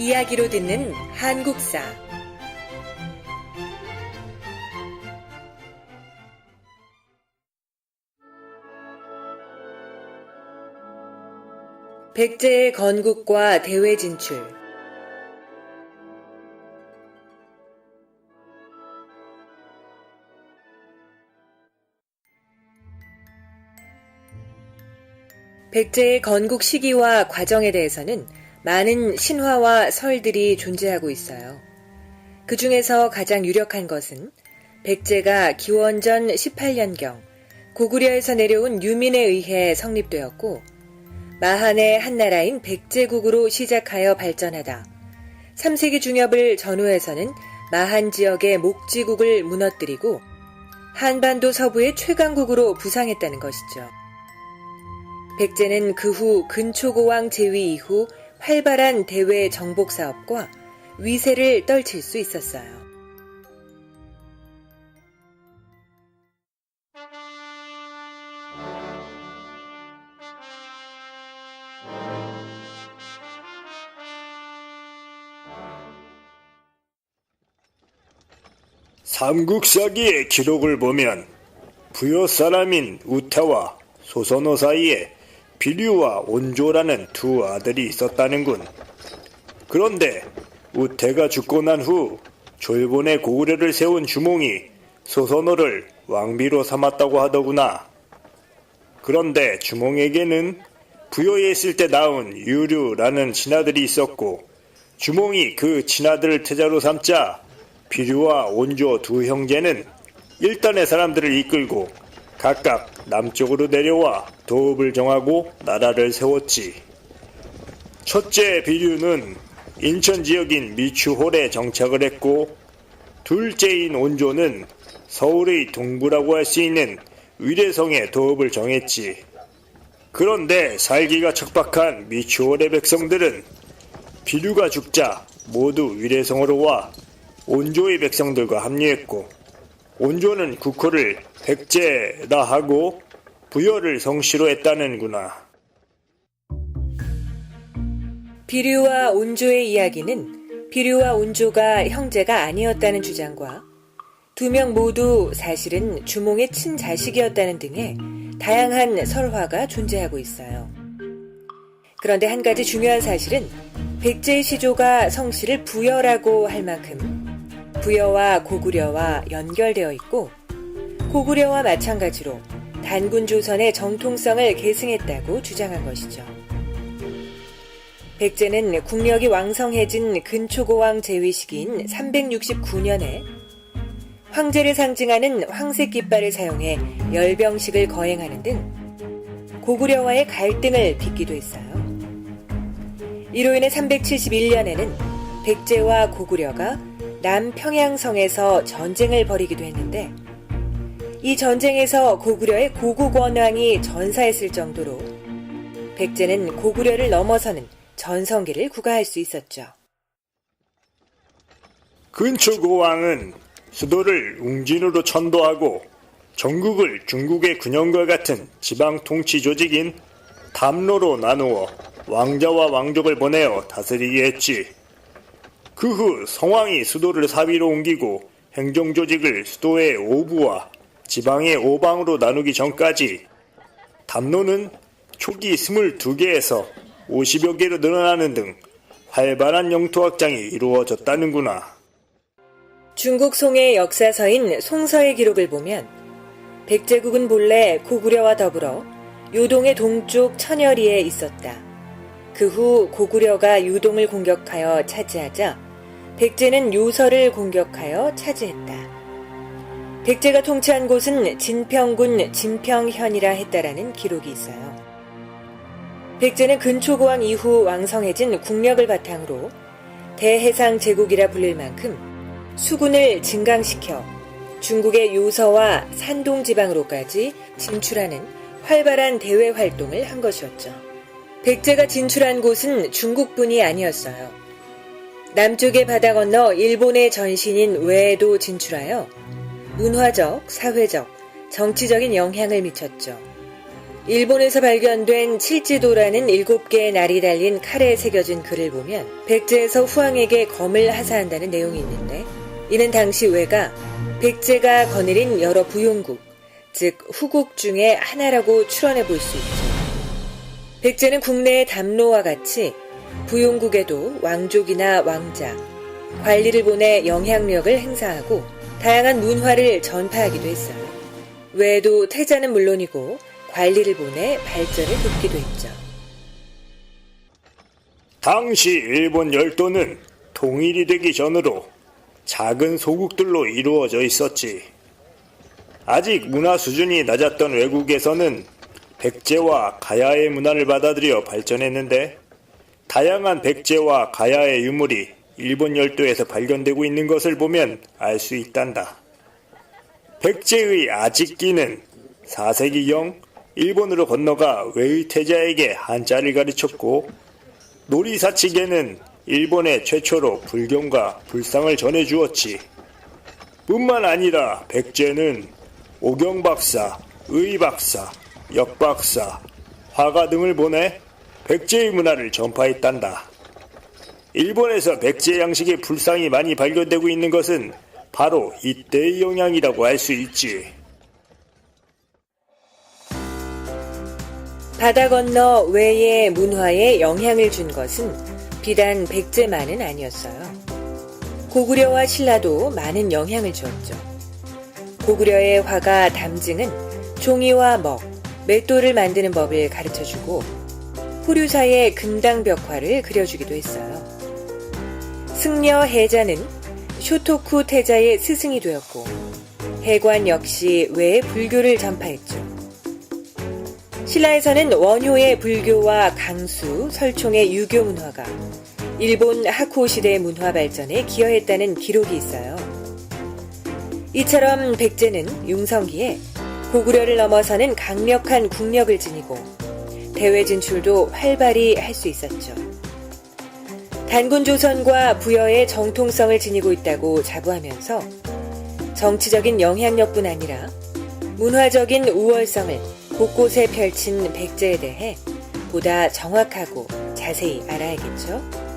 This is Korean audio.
이야기로 듣는 한국사. 백제의 건국과 대외 진출. 백제의 건국 시기와 과정에 대해서는 많은 신화와 설들이 존재하고 있어요. 그 중에서 가장 유력한 것은 백제가 기원전 18년경 고구려에서 내려온 유민에 의해 성립되었고 마한의 한나라인 백제국으로 시작하여 발전하다 3세기 중엽을 전후해서는 마한 지역의 목지국을 무너뜨리고 한반도 서부의 최강국으로 부상했다는 것이죠. 백제는 그 후 근초고왕 제위 이후 활발한 대외 정복 사업과 위세를 떨칠 수 있었어요. 삼국사기의 기록을 보면 부여 사람인 우태와 소선호 사이에 비류와 온조라는 두 아들이 있었다는군. 그런데 우태가 죽고 난 후 졸본의 고구려를 세운 주몽이 소선호를 왕비로 삼았다고 하더구나. 그런데 주몽에게는 부여에 있을 때 낳은 유류라는 친아들이 있었고 주몽이 그 친아들을 태자로 삼자 비류와 온조 두 형제는 일단의 사람들을 이끌고 각각 남쪽으로 내려와 도읍을 정하고 나라를 세웠지. 첫째 비류는 인천 지역인 미추홀에 정착을 했고 둘째인 온조는 서울의 동부라고 할 수 있는 위례성에 도읍을 정했지. 그런데 살기가 척박한 미추홀의 백성들은 비류가 죽자 모두 위례성으로 와 온조의 백성들과 합류했고 온조는 국호를 백제라 하고 부여를 성시로 했다는구나. 비류와 온조의 이야기는 비류와 온조가 형제가 아니었다는 주장과 두 명 모두 사실은 주몽의 친자식이었다는 등의 다양한 설화가 존재하고 있어요. 그런데 한 가지 중요한 사실은 백제의 시조가 성씨를 부여라고 할 만큼 부여와 고구려와 연결되어 있고 고구려와 마찬가지로 단군 조선의 정통성을 계승했다고 주장한 것이죠. 백제는 국력이 왕성해진 근초고왕 제위 시기인 369년에 황제를 상징하는 황색 깃발을 사용해 열병식을 거행하는 등 고구려와의 갈등을 빚기도 했어요. 이로 인해 371년에는 백제와 고구려가 남평양성에서 전쟁을 벌이기도 했는데 이 전쟁에서 고구려의 고국원왕이 전사했을 정도로 백제는 고구려를 넘어서는 전성기를 구가할 수 있었죠. 근초고왕은 수도를 웅진으로 천도하고 전국을 중국의 근영과 같은 지방 통치 조직인 담로로 나누어 왕자와 왕족을 보내어 다스리게 했지. 그 후 성왕이 수도를 사비로 옮기고 행정조직을 수도의 오부와 지방의 오방으로 나누기 전까지 담로는 초기 22개에서 50여 개로 늘어나는 등 활발한 영토 확장이 이루어졌다는구나. 중국 송의 역사서인 송서의 기록을 보면 백제국은 본래 고구려와 더불어 요동의 동쪽 천여리에 있었다. 그 후 고구려가 유동을 공격하여 차지하자 백제는 요서를 공격하여 차지했다. 백제가 통치한 곳은 진평군 진평현이라 했다라는 기록이 있어요. 백제는 근초고왕 이후 왕성해진 국력을 바탕으로 대해상 제국이라 불릴 만큼 수군을 증강시켜 중국의 요서와 산동 지방으로까지 진출하는 활발한 대외 활동을 한 것이었죠. 백제가 진출한 곳은 중국뿐이 아니었어요. 남쪽의 바다 건너 일본의 전신인 외에도 진출하여 문화적, 사회적, 정치적인 영향을 미쳤죠. 일본에서 발견된 칠지도라는 일곱 개의 날이 달린 칼에 새겨진 글을 보면 백제에서 후왕에게 검을 하사한다는 내용이 있는데 이는 당시 외가 백제가 거느린 여러 부용국, 즉 후국 중에 하나라고 추론해 볼 수 있죠. 백제는 국내의 담로와 같이 부용국에도 왕족이나 왕자, 관리를 보내 영향력을 행사하고 다양한 문화를 전파하기도 했어요. 외에도 태자는 물론이고 관리를 보내 발전을 돕기도 했죠. 당시 일본 열도는 통일이 되기 전으로 작은 소국들로 이루어져 있었지. 아직 문화 수준이 낮았던 외국에서는 백제와 가야의 문화를 받아들여 발전했는데 다양한 백제와 가야의 유물이 일본 열도에서 발견되고 있는 것을 보면 알 수 있단다. 백제의 아직기는 4세기경 일본으로 건너가 외의태자에게 한자를 가르쳤고 놀이사치계는 일본에 최초로 불경과 불상을 전해주었지. 뿐만 아니라 백제는 오경박사, 의박사, 역박사, 화가 등을 보내 백제의 문화를 전파했단다. 일본에서 백제 양식의 불상이 많이 발견되고 있는 것은 바로 이때의 영향이라고 할 수 있지. 바다 건너 외의 문화에 영향을 준 것은 비단 백제만은 아니었어요. 고구려와 신라도 많은 영향을 주었죠. 고구려의 화가 담증은 종이와 먹, 맷돌을 만드는 법을 가르쳐주고 호류사의 금당 벽화를 그려주기도 했어요. 승려 해자는 쇼토쿠 태자의 스승이 되었고 해관 역시 외의 불교를 전파했죠. 신라에서는 원효의 불교와 강수, 설총의 유교 문화가 일본 하쿠 시대의 문화 발전에 기여했다는 기록이 있어요. 이처럼 백제는 융성기에 고구려를 넘어서는 강력한 국력을 지니고 대외 진출도 활발히 할 수 있었죠. 단군 조선과 부여의 정통성을 지니고 있다고 자부하면서 정치적인 영향력뿐 아니라 문화적인 우월성을 곳곳에 펼친 백제에 대해 보다 정확하고 자세히 알아야겠죠.